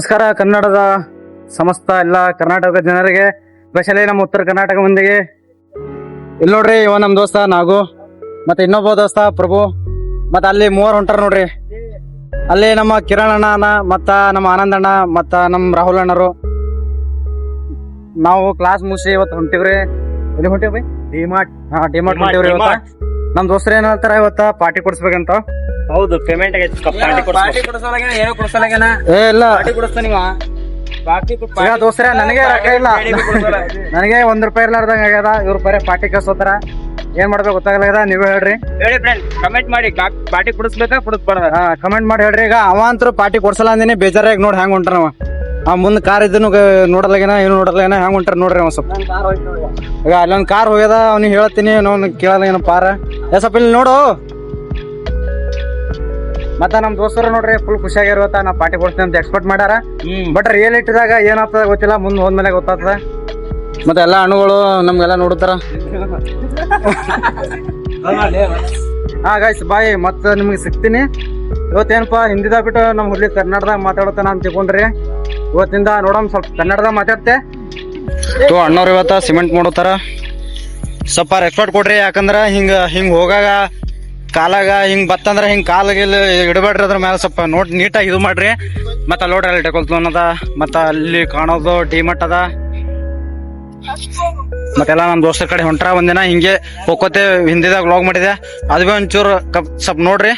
ನಮಸ್ಕಾರ ಕನ್ನಡದ ಸಮಸ್ತ ಎಲ್ಲ ಕರ್ನಾಟಕ ಜನರಿಗೆ ಸ್ಪೆಷಲಿ ನಮ್ಮ ಉತ್ತರ ಕರ್ನಾಟಕ ಮಂದಿಗೆ ಇಲ್ಲಿ ನೋಡ್ರಿ ಇವ ನಮ್ಮ ದೋಸ್ತ ನಾಗು ಮತ್ತೆ ಇನ್ನೊಬ್ಬ ದೋಸ್ತ ಪ್ರಭು ಮತ್ತೆ ಅಲ್ಲಿ ಮೂವರು ಹೊಂಟಾರ ನೋಡ್ರಿ. ಅಲ್ಲಿ ನಮ್ಮ ಕಿರಣ್ ಅಣ್ಣ ಮತ್ತ ನಮ್ಮ ಆನಂದ್ ಅಣ್ಣ ಮತ್ತ ನಮ್ಮ ರಾಹುಲ್ ಅಣ್ಣರು. ನಾವು ಕ್ಲಾಸ್ ಮುಗಿಸಿ ಇವತ್ತು ಹೊಂಟಿವ್ರಿ. ಎಲ್ಲಿ ಹೊಂಟಿವ್ರಿ? ಡಿಮಾರ್ಟ್ ಹಾ ಡಿಮಾರ್ಟ್ ಹೊಂಟಿವ್ರಿ ಇವತ್ತ. ನಮ್ಮ ದೋಸ್ತರು ಏನ್ ಹೇಳ್ತಾರ ಇವತ್ತ? ಪಾರ್ಟಿ ಕೊಡ್ಸ್ಬೇಕಂತ? ಹೌದು ಪೇಮೆಂಟ್ ಆಗೈತಿ ಪಾರ್ಟಿ ಏನು ಏ ಇಲ್ಲ. ಪಾರ್ಟಿ ಕೊಡಿಸ್ತಾನ ನೀವ. ಪಾರ್ಟಿ ಈಗ ದೋಸ್ತರ ನನಗೆ ರೊಕ್ಕ ಇಲ್ಲ. ನನಗೆ ಒಂದ್ ರೂಪಾಯಿ ಇರ್ಲಾರ್ದಂಗ ಆಗ್ಯದ ಇವ್ರ ಬರೀ ಪಾರ್ಟಿ ಕಳ್ಸೋತಾರ. ಏನ್ ಮಾಡ್ಬೇಕು ಗೊತ್ತಾಗಲ್ಲ ನೀವೇ ಹೇಳ್ರಿ. ಹೇಳಿ ಫ್ರೆಂಡ್ ಕಮೆಂಟ್ ಮಾಡಿ. ಪಾರ್ಟಿ ಕುಡಿಸ್ಬೇಕಾ ಕುಡಿಸ್ಬಾರ್ದ ಹಾ ಕಮೆಂಟ್ ಮಾಡಿ ಹೇಳ್ರಿ. ಈಗ ಅವ ಅಂತೂ ಪಾರ್ಟಿ ಕೊಡ್ಸಲ್ಲ ಅಂದಿನಿ ಬೇಜಾರಾಗಿ ನೋಡಿ ಹೆಂಗ್ ಹೊಂಟ್ರ ಅವ. ಆ ಮುಂದ್ ಕಾರ್ ಇದ್ದನು ನೋಡಲಾಗೇನ ಏನು ನೋಡಲಾಗೇನ ಹೆಂಗ್ ಹೊಂಟಾರ ನೋಡ್ರಿ ಅವ ಸ್ವಲ್ಪ. ಈಗ. ಅಲ್ಲೊಂದ್ ಕಾರ್ ಹೋಗ್ಯದ ಅವ್ನಿಗೆ ಹೇಳ್ತೀನಿ ಅವ್ನು ಕೇಳಲ್ಲ ಏನೋ ಪಾರ. ಸ್ವಲ್ಪ ಇಲ್ಲಿ ನೋಡು. ಮತ್ತ ನಮ್ ದೋಸ್ತರು ನೋಡ್ರಿ ಫುಲ್ ಖುಷಿಯಾಗಿರುತ್ತ ನಾ ಪಾರ್ಟಿ ಕೊಡ್ತೀನಿ ಅಂತ ಎಕ್ಸ್ಪೆಕ್ಟ್ ಮಾಡ್ಯಾರ. ಬಟ್ ಇಟ್ಟಿದಾಗ ಏನಾಗ್ತದ ಗೊತ್ತಿಲ್ಲ ಮುಂದ್ ಹೋದ್ಮೇಲೆ ಗೊತ್ತಾಗ್ತದ. ಮತ್ತೆ ಎಲ್ಲಾ ಹಣ್ಣುಗಳು ನಮ್ಗೆಲ್ಲ ನೋಡ್ತಾರ ಹಾ ಗಾಯ್ಸ್ ಬಾಯ್ ಮತ್ತ ನಿಮ್ಗೆ ಸಿಗ್ತೀನಿ. ಇವತ್ತೇನಪ್ಪ ಹಿಂದಿದಾಗ ಬಿಟ್ಟು ನಮ್ಮ ಹುಡ್ಲಿ ಕನ್ನಡದಾಗ ಮಾತಾಡತಾನ ಅಂತ ತಿಳ್ಕೊಂಡ್ರಿ. ಇವತ್ತಿಂದ ನೋಡಮ್ ಸ್ವಲ್ಪ ಕನ್ನಡದಾಗ ಮಾತಾಡ್ತೆ. ತೋ ಅಣ್ಣವ್ರು ಇವತ್ತ ಸಿಮೆಂಟ್ ಮಾಡೋತಾರ ಸ್ವಲ್ಪ ರೆಸ್ಪೆಕ್ಟ್ ಕೊಡ್ರಿ ಯಾಕಂದ್ರ ಹಿಂಗ ಹಿಂಗ ಹೋಗಾಗ ಕಾಲಾಗ ಹಿಂಗ್ ಬತ್ತಂದ್ರ ಹಿಂಗ್ ಕಾಲಾಗಿಲ್ಲ ಇಡಬೇಡ್ರಿ ಅದ್ರ ಮೇಲೆ ಸ್ವಲ್ಪ ನೋಡ್ ನೀಟಾಗಿ ಇದು ಮಾಡ್ರಿ. ಮತ್ತ ಲೋಡ್ ಅಲ್ಲಿ ಟೆಕೊಳ್ತು ಅನ್ನೋದ ಮತ್ತ ಅಲ್ಲಿ ಕಾಣೋದು ಡಿಮಟ್ ಅದ. ಮತ್ತೆಲ್ಲ ನಮ್ಮ ದೋಸ್ತರ ಕಡೆ ಹೊಂಟ್ರ ಒಂದಿನ ಹಿಂಗೆ ಹೋಗೋತೆ ಹಿಂದಿದಾಗ ವ್ಲಾಗ್ ಮಾಡಿದೆ. ಅದು ಭೀ ಒಂಚೂರು ಕಪ್ ಸ್ವಲ್ಪ ನೋಡ್ರಿ.